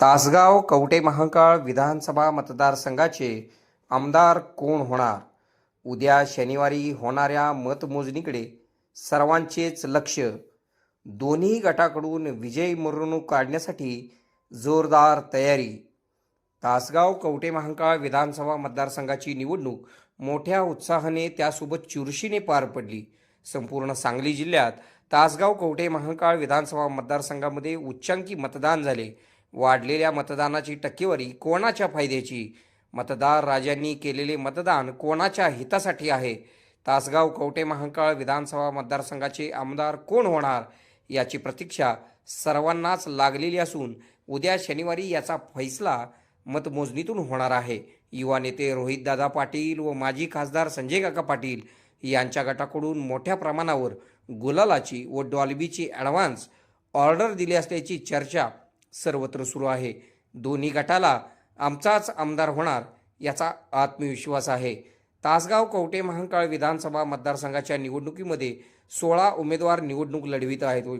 तासगाव कवटे महाकाळ विधानसभा मतदारसंघाचे आमदार कोण होणार? उद्या शनिवारी होणाऱ्या मतमोजणीकडे सर्वांचेच लक्ष. दोन्ही गटाकडून विजय मिरवणूक काढण्यासाठी जोरदार तयारी. तासगाव कवटे महाकाळ विधानसभा मतदारसंघाची निवडणूक मोठ्या उत्साहाने त्यासोबत चुरशीने पार पडली. संपूर्ण सांगली जिल्ह्यात तासगाव कवटे महाकाळ विधानसभा मतदारसंघामध्ये उच्चांकी मतदान झाले. वाढलेल्या मतदानाची टक्केवारी कोणाच्या फायद्याची? मतदार राजांनी केलेले मतदान कोणाच्या हितासाठी आहे? तासगाव कवटे महांकाळ विधानसभा मतदारसंघाचे आमदार कोण होणार याची प्रतीक्षा सर्वांनाच लागलेली असून उद्या शनिवारी याचा फैसला मतमोजणीतून होणार आहे. युवा नेते रोहितदादा पाटील व माजी खासदार संजय काका पाटील यांच्या गटाकडून मोठ्या प्रमाणावर गुलालाची व डॉल्बीची ॲडव्हान्स ऑर्डर दिली असल्याची चर्चा सर्वत्र सुरू आहे. दोन्ही गटाला आमचाच आमदार होणार याचा आत्मविश्वास आहे. तासगाव कवटे महांकाळ विधानसभा मतदारसंघाच्या निवडणुकीमध्ये सोळा उमेदवार निवडणूक लढवित आहेत.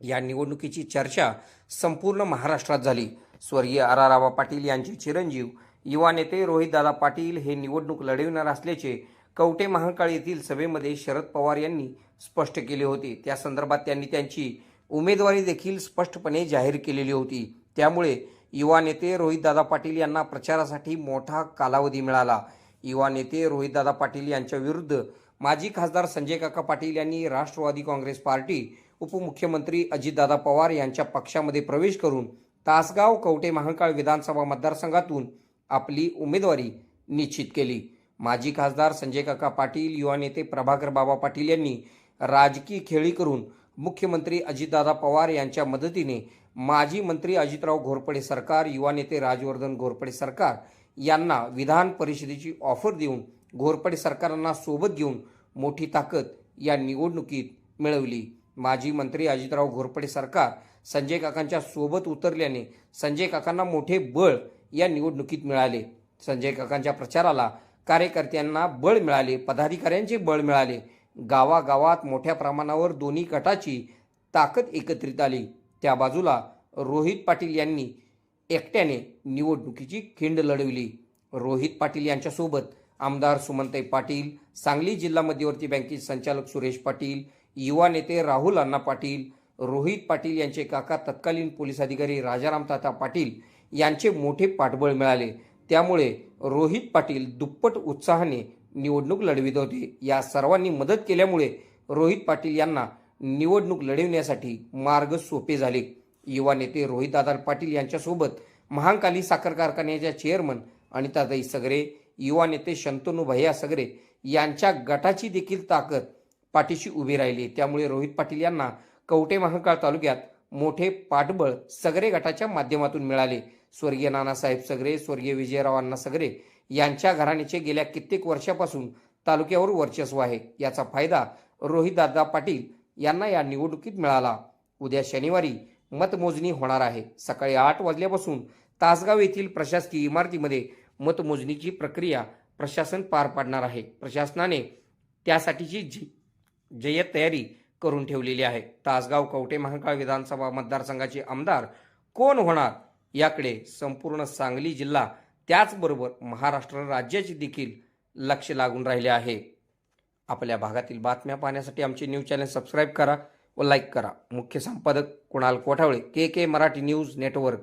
या निवडणुकीची चर्चा संपूर्ण महाराष्ट्रात झाली. स्वर्गीय आरारावा पाटील यांचे चिरंजीव युवा नेते रोहितदादा पाटील हे निवडणूक लढविणार असल्याचे कवटे महांकाळ येथील सभेमध्ये शरद पवार यांनी स्पष्ट केले होते. त्या संदर्भात त्यांनी त्यांची उमेदवारी देखील स्पष्टपणे जाहीर केलेली होती. त्यामुळे युवा नेते रोहितदादा पाटील यांना प्रचारासाठी मोठा कालावधी मिळाला. युवा नेते रोहितदादा पाटील यांच्या विरुद्ध माजी खासदार संजय काका पाटील यांनी राष्ट्रवादी काँग्रेस पार्टी उपमुख्यमंत्री अजितदादा पवार यांच्या पक्षामध्ये प्रवेश करून तासगाव कवटे महाकाळ विधानसभा मतदारसंघातून आपली उमेदवारी निश्चित केली. माजी खासदार संजय काका पाटील युवा नेते प्रभाकर बाबा पाटील यांनी राजकीय खेळी करून मुख्यमंत्री अजितदादा पवार यांच्या मदतीने माजी मंत्री अजितराव घोरपडे सरकार युवा नेते राजवर्धन घोरपडे सरकार यांना विधान परिषदेची ऑफर देऊन घोरपडे सरकारांना सोबत घेऊन मोठी ताकद या निवडणुकीत मिळवली. माजी मंत्री अजितराव घोरपडे सरकार संजय काकांच्या सोबत उतरल्याने संजय काकांना मोठे बळ या निवडणुकीत मिळाले. संजय काकांच्या प्रचाराला कार्यकर्त्यांना बळ मिळाले पदाधिकाऱ्यांचे बळ मिळाले. गावागावात मोठ्या प्रमाणावर दोन्ही गटाची ताकद एकत्रित आली. त्या बाजूला रोहित पाटील यांनी एकट्याने निवडणुकीची खिंड लढविली. रोहित पाटील यांच्यासोबत आमदार सुमंताई पाटील सांगली जिल्हा मध्यवर्ती बँकेचे संचालक सुरेश पाटील युवा नेते राहुल अण्णा पाटील रोहित पाटील यांचे काका तत्कालीन पोलीस अधिकारी राजाराम ताता पाटील यांचे मोठे पाठबळ मिळाले. त्यामुळे रोहित पाटील दुप्पट उत्साहाने निवडणूक लढवित होते. या सर्वांनी मदत केल्यामुळे रोहित पाटील यांना निवडणूक लढविण्यासाठी मार्ग सोपे झाले. युवा नेते रोहितदादा पाटील यांच्यासोबत महांकाली साखर कारखान्याच्या चेअरमन अनिताताई सगरे युवा नेते शंतनू भैया सगरे यांच्या गटाची देखील ताकद पाठीशी उभी राहिली. त्यामुळे रोहित पाटील यांना कवटे महांकाळ तालुक्यात मोठे पाठबळ सगरे गटाच्या माध्यमातून मिळाले. स्वर्गीय नानासाहेब सगरे स्वर्गीय विजयराव अण्णा सगरे यांच्या घराण्याचे गेल्या कित्येक वर्षापासून तालुक्यावर वर्चस्व आहे. याचा फायदा रोहितदादा पाटील यांना या निवडणुकीत मिळाला. उद्या शनिवारी मतमोजणी होणार आहे. सकाळी आठ वाजल्यापासून तासगाव येथील प्रशासकीय इमारतीमध्ये मतमोजणीची प्रक्रिया प्रशासन पार पाडणार आहे. प्रशासनाने त्यासाठीची जी जय्यत तयारी करून ठेवलेली आहे. तासगाव कवटे महाकाळ विधानसभा मतदारसंघाचे आमदार कोण होणार? याकडे संपूर्ण सांगली जिल्हा त्याचबरोबर महाराष्ट्र राज्याचे देखील लक्ष लागून राहिले आहे. आपल्या भागातील बातम्या पाहण्यासाठी आमचे न्यूज चॅनल सबस्क्राईब करा व लाईक करा. मुख्य संपादक Kunal Kothavale K K Marathi news network.